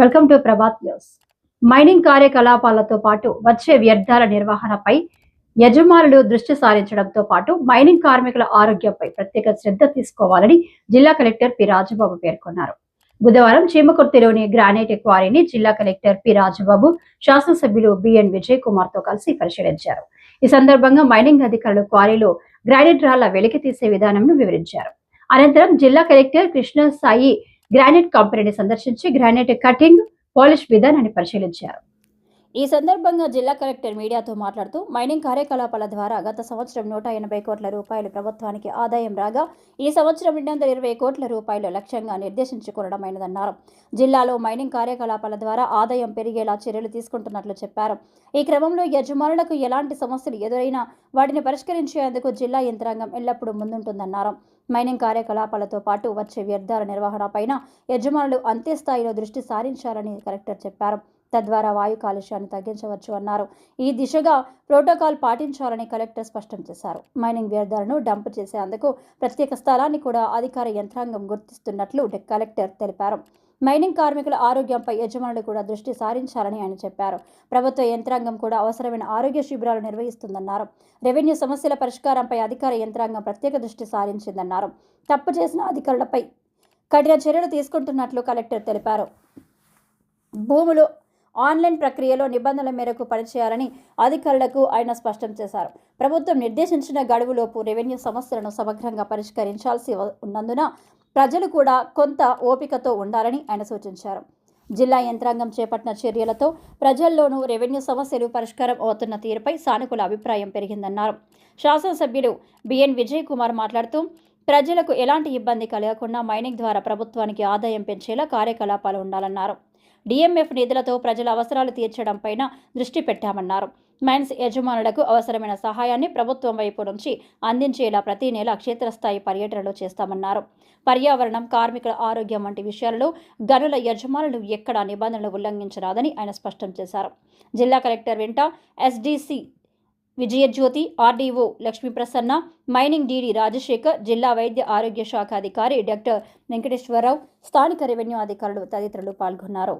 Welcome to Prabhat news mining కార్యకలాపాలతో పాటు వచ్చే వ్యర్థాల నిర్వహణపై యజమానులు దృష్టి సారించడంతో పాటు మైనింగ్ కార్మికుల ఆరోగ్యంపై ప్రత్యేక శ్రద్ధ తీసుకోవాలని జిల్లా కలెక్టర్ పి రాజబాబు పేర్కొన్నారు. బుధవారం చీమకుర్తిలోని గ్రానైట్ క్వారీని జిల్లా కలెక్టర్ పి రాజబాబు శాసనసభ్యులు బిఎన్ విజయ్ కుమార్తో కలిసి పరిశీలించారు. ఈ సందర్భంగా మైనింగ్ అధికారులు క్వారీలో గ్రానైట్ రాళ్ళ వెలికి తీసే విధానంను వివరించారు. అనంతరం జిల్లా కలెక్టర్ కృష్ణ సాయి గ్రానైట్ కంపెనీని సందర్శించి గ్రానైట్ కటింగ్ పాలిష్ విధానాన్ని పరిశీలించారు. ఈ సందర్భంగా జిల్లా కలెక్టర్ మీడియాతో మాట్లాడుతూ మైనింగ్ కార్యకలాపాల ద్వారా గత సంవత్సరం నూట ఎనభై కోట్ల రూపాయలు ప్రభుత్వానికి ఆదాయం రాగా ఈ సంవత్సరం రెండు వందల ఇరవై కోట్ల రూపాయలు లక్ష్యంగా నిర్దేశించుకోవడమైనదన్నారు జిల్లాలో మైనింగ్ కార్యకలాపాల ద్వారా ఆదాయం పెరిగేలా చర్యలు తీసుకుంటున్నట్లు చెప్పారు. ఈ క్రమంలో యజమానులకు ఎలాంటి సమస్యలు ఎదురైనా వాటిని పరిష్కరించేందుకు జిల్లా యంత్రాంగం ఎల్లప్పుడూ ముందుంటుందన్నారు. మైనింగ్ కార్యకలాపాలతో పాటు వచ్చే వ్యర్థాల నిర్వహణపైన యజమానులు అంతే స్థాయిలో దృష్టి సారించాలని కలెక్టర్ చెప్పారు. తద్వారా వాయు కాలుష్యాన్ని తగ్గించవచ్చు అన్నారు. ఈ దిశగా ప్రోటోకాల్ పాటించాలని కలెక్టర్ స్పష్టం చేశారు. మైనింగ్ వ్యర్థాలను డంప్ చేసేందుకు ప్రత్యేక స్థలాన్ని కూడా అధికార యంత్రాంగం గుర్తిస్తున్నట్లు కలెక్టర్ తెలిపారు. మైనింగ్ కార్మికుల ఆరోగ్యంపై యజమానులు కూడా దృష్టి సారించాలని ఆయన చెప్పారు. ప్రభుత్వ యంత్రాంగం కూడా అవసరమైన ఆరోగ్య శిబిరాలు నిర్వహిస్తుందన్నారు. రెవెన్యూ సమస్యల పరిష్కారంపై అధికార యంత్రాంగం ప్రత్యేక దృష్టి సారించిందన్నారు. తప్పు చేసిన అధికారులపై కఠిన చర్యలు తీసుకుంటున్నట్లు కలెక్టర్ తెలిపారు. భూములు ఆన్లైన్ ప్రక్రియలో నిబంధనల మేరకు పనిచేయాలని అధికారులకు ఆయన స్పష్టం చేశారు. ప్రభుత్వం నిర్దేశించిన గడువులోపు రెవెన్యూ సమస్యలను సమగ్రంగా పరిష్కరించాల్సి ఉన్నందున ప్రజలు కూడా కొంత ఓపికతో ఉండాలని ఆయన సూచించారు. జిల్లా యంత్రాంగం చేపట్టిన చర్యలతో ప్రజల్లోనూ రెవెన్యూ సమస్యలు పరిష్కారం అవుతున్న తీరుపై సానుకూల అభిప్రాయం పెరిగిందన్నారు. శాసనసభ్యులు బిఎన్ విజయ్ కుమార్ మాట్లాడుతూ ప్రజలకు ఎలాంటి ఇబ్బంది కలగకుండా మైనింగ్ ద్వారా ప్రభుత్వానికి ఆదాయం పెంచేలా కార్యకలాపాలు ఉండాలన్నారు. డిఎంఎఫ్ నిధులతో ప్రజల అవసరాలు తీర్చడంపైన దృష్టి పెట్టామన్నారు. మైన్స్ యజమానులకు అవసరమైన సహాయాన్ని ప్రభుత్వం వైపు నుంచి అందించేలా ప్రతి నెల క్షేత్రస్థాయి పర్యటనలు చేస్తామన్నారు. పర్యావరణం కార్మికుల ఆరోగ్యం వంటి విషయాలలో గనుల యజమానులు ఎక్కడా నిబంధనలు ఉల్లంఘించరాదని ఆయన స్పష్టం చేశారు. జిల్లా కలెక్టర్ వెంట SDC Vijayajyothi RDO Lakshmiprasanna mining DD Rajasekhar జిల్లా వైద్య ఆరోగ్య శాఖ అధికారి డాక్టర్ వెంకటేశ్వరరావు స్థానిక రెవెన్యూ అధికారులు తదితరులు పాల్గొన్నారు.